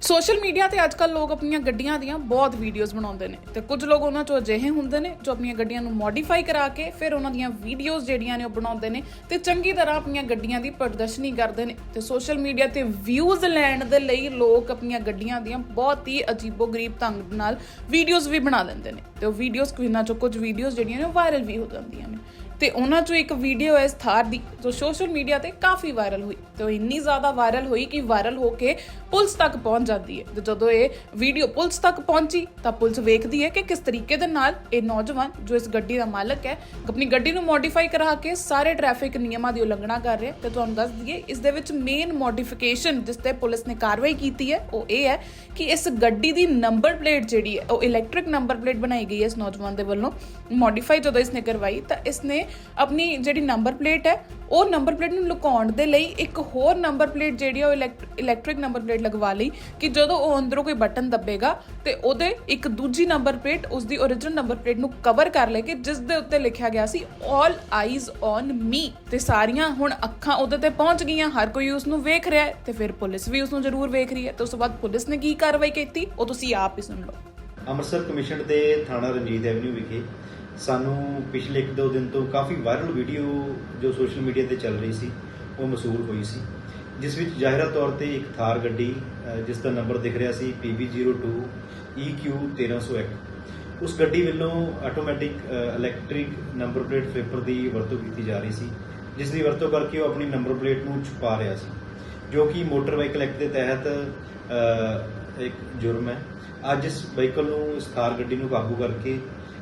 Social media ਤੇ ਅੱਜਕੱਲ ਲੋਕ ਆਪਣੀਆਂ ਗੱਡੀਆਂ ਦੀਆਂ ਬਹੁਤ ਵੀਡੀਓਜ਼ ਬਣਾਉਂਦੇ ਨੇ ਤੇ ਕੁਝ ਲੋਕ ਉਹਨਾਂ ਚੋਂ ਅਜਿਹੇ ਹੁੰਦੇ ਨੇ ਜੋ ਆਪਣੀਆਂ ਗੱਡੀਆਂ ਨੂੰ ਮੋਡੀਫਾਈ ਕਰਾ ਕੇ ਫਿਰ ਉਹਨਾਂ ਦੀਆਂ ਵੀਡੀਓਜ਼ ਜਿਹੜੀਆਂ ਨੇ ਉਹ ਬਣਾਉਂਦੇ ਨੇ ਤੇ ਚੰਗੀ ਤਰ੍ਹਾਂ ਆਪਣੀਆਂ ਗੱਡੀਆਂ ਦੀ ਪ੍ਰਦਰਸ਼ਨੀ ਕਰਦੇ ਨੇ ਤੇ ਸੋਸ਼ਲ ਮੀਡੀਆ ਤੇ ਵਿਊਜ਼ ਲੈਣ ਦੇ ਲਈ ਲੋਕ ਆਪਣੀਆਂ ਗੱਡੀਆਂ ਦੀਆਂ ਬਹੁਤ ਹੀ ਅਜੀਬੋ-ਗਰੀਬ ਢੰਗ ਨਾਲ ਵੀਡੀਓਜ਼ ਵੀ ਬਣਾ ਲੈਂਦੇ ਨੇ ਤੇ ਉਹ ਵੀਡੀਓਜ਼ ਕਿਨਾਂ ਚੋਂ ਕੁਝ ਵੀਡੀਓਜ਼ ਜਿਹੜੀਆਂ ਨੇ ਉਹ ਵਾਇਰਲ ਵੀ ਹੋ ਜਾਂਦੀਆਂ ਨੇ। ਤੇ ਉਹਨਾਂ ਚੋਂ ਇੱਕ ਵੀਡੀਓ ਹੈ ਇਸ ਥਾਰ ਦੀ, ਜੋ ਸੋਸ਼ਲ ਮੀਡੀਆ ਤੇ ਕਾਫੀ ਵਾਇਰਲ ਹੋਈ ਤੇ ਉਹ ਇੰਨੀ ਜ਼ਿਆਦਾ ਵਾਇਰਲ ਹੋਈ ਕਿ ਵਾਇਰਲ ਹੋ ਕੇ ਪੁਲਿਸ ਤੱਕ ਪਹੁੰਚ ਜਾਂਦੀ ਹੈ। ਤੇ ਜਦੋਂ ਇਹ ਵੀਡੀਓ ਪੁਲਿਸ ਤੱਕ ਪਹੁੰਚੀ, ਤਾਂ ਪੁਲਿਸ ਵੇਖਦੀ ਹੈ ਕਿ ਕਿਸ ਤਰੀਕੇ ਦੇ ਨਾਲ ਇਹ ਨੌਜਵਾਨ ਜੋ ਇਸ ਗੱਡੀ ਦਾ ਮਾਲਕ ਹੈ, ਆਪਣੀ ਗੱਡੀ ਨੂੰ ਮੋਡੀਫਾਈ ਕਰਾ ਕੇ ਸਾਰੇ ਟ੍ਰੈਫਿਕ ਨਿਯਮਾਂ ਦੀ ਉਲੰਘਣਾ ਕਰ ਰਿਹਾ ਤੇ ਤੁਹਾਨੂੰ ਦੱਸ ਦਈਏ, ਇਸ ਦੇ ਵਿੱਚ ਮੇਨ ਮੋਡੀਫਿਕੇਸ਼ਨ ਜਿਸ ਤੇ ਪੁਲਿਸ ਨੇ ਕਾਰਵਾਈ ਕੀਤੀ ਹੈ, ਉਹ ਇਹ ਹੈ ਕਿ ਇਸ ਗੱਡੀ ਦੀ ਨੰਬਰ ਪਲੇਟ ਜਿਹੜੀ ਹੈ, ਉਹ ਇਲੈਕਟ੍ਰਿਕ ਨੰਬਰ ਪਲੇਟ ਬਣਾਈ ਗਈ ਹੈ ਇਸ ਨੌਜਵਾਨ ਦੇ ਵੱਲੋਂ। ਮੋਡੀਫਾਈ ਜਦੋਂ ਇਸਨੇ ਕਰਵਾਈ, ਤਾਂ ਇਸਨੇ ਆਪਣੀ ਜਿਹੜੀ ਨੰਬਰ ਪਲੇਟ ਹੈ, ਉਹ ਨੰਬਰ ਪਲੇਟ ਨੂੰ ਲੁਕਾਉਣ ਦੇ ਲਈ ਇੱਕ ਹੋਰ ਨੰਬਰ ਪਲੇਟ ਜਿਹੜੀ ਉਹ ਇਲੈਕਟ੍ਰਿਕ ਨੰਬਰ ਪਲੇਟ ਲਗਵਾ ਲਈ ਕਿ ਜਦੋਂ ਉਹ ਅੰਦਰੋਂ ਕੋਈ ਬਟਨ ਦੱਬੇਗਾ ਤੇ ਉਹਦੇ ਇੱਕ ਦੂਜੀ ਨੰਬਰ ਪਲੇਟ ਉਸ ਦੀ origignal ਨੰਬਰ ਪਲੇਟ ਨੂੰ ਕਵਰ ਕਰ ਲੇਗੀ ਜਿਸ ਦੇ ਉੱਤੇ ਲਿਖਿਆ ਗਿਆ ਸੀ 올 ਆਈਜ਼ ਔਨ ਮੀ ਤੇ ਸਾਰੀਆਂ ਹੁਣ ਅੱਖਾਂ ਉਹਦੇ ਤੇ ਪਹੁੰਚ ਗਈਆਂ, ਹਰ ਕੋਈ ਉਸ ਨੂੰ ਵੇਖ ਰਿਹਾ ਹੈ ਤੇ ਫਿਰ ਪੁਲਿਸ ਵੀ ਉਸ ਨੂੰ ਜ਼ਰੂਰ ਵੇਖ ਰਹੀ ਹੈ ਤੇ ਉਸ ਤੋਂ ਬਾਅਦ ਪੁਲਿਸ ਨੇ ਕੀ ਕਾਰਵਾਈ ਕੀਤੀ, ਉਹ ਤੁਸੀਂ ਆਪ ਹੀ ਸੁਣ ਲਓ। ਅੰਮ੍ਰਿਤਸਰ ਕਮਿਸ਼ਨ ਦੇ ਥਾਣਾ ਰਣਜੀਤ ਐਵਨਿਊ ਵਿਖੇ ਸਾਨੂੰ ਪਿਛਲੇ 1-2 ਦਿਨ ਤੋਂ ਕਾਫੀ ਵਾਇਰਲ ਵੀਡੀਓ ਜੋ ਸੋਸ਼ਲ ਮੀਡੀਆ ਤੇ ਚੱਲ ਰਹੀ ਸੀ, ਉਹ ਮਸੂਲ ਹੋਈ ਸੀ, ਜਿਸ ਵਿੱਚ ਜ਼ਾਹਿਰਾ ਤੌਰ ਤੇ ਇੱਕ ਥਾਰ ਗੱਡੀ ਜਿਸ ਦਾ ਨੰਬਰ ਦਿਖ ਰਿਹਾ ਸੀ PB02 EQ1301 ਉਸ ਗੱਡੀ ਵੱਲੋਂ automatic electric number plate flipper ਦੀ ਵਰਤੋਂ ਕੀਤੀ ਜਾ ਰਹੀ ਸੀ, ਜਿਸ ਦੀ ਵਰਤੋਂ ਕਰਕੇ ਉਹ ਆਪਣੀ ਨੰਬਰ ਪਲੇਟ ਨੂੰ ਛੁਪਾ ਰਿਹਾ ਸੀ, ਜੋ ਕਿ ਮੋਟਰ ਵਾਹੀਕਲ ਐਕਟ ਦੇ ਤਹਿਤ ਇੱਕ ਜੁਰਮ ਹੈ। ਅੱਜ ਇਸ ਵਹੀਕਲ ਨੂੰ ਇਸ ਥਾਰ ਗੱਡੀ ਨੂੰ ਕਾਬੂ ਕਰਕੇ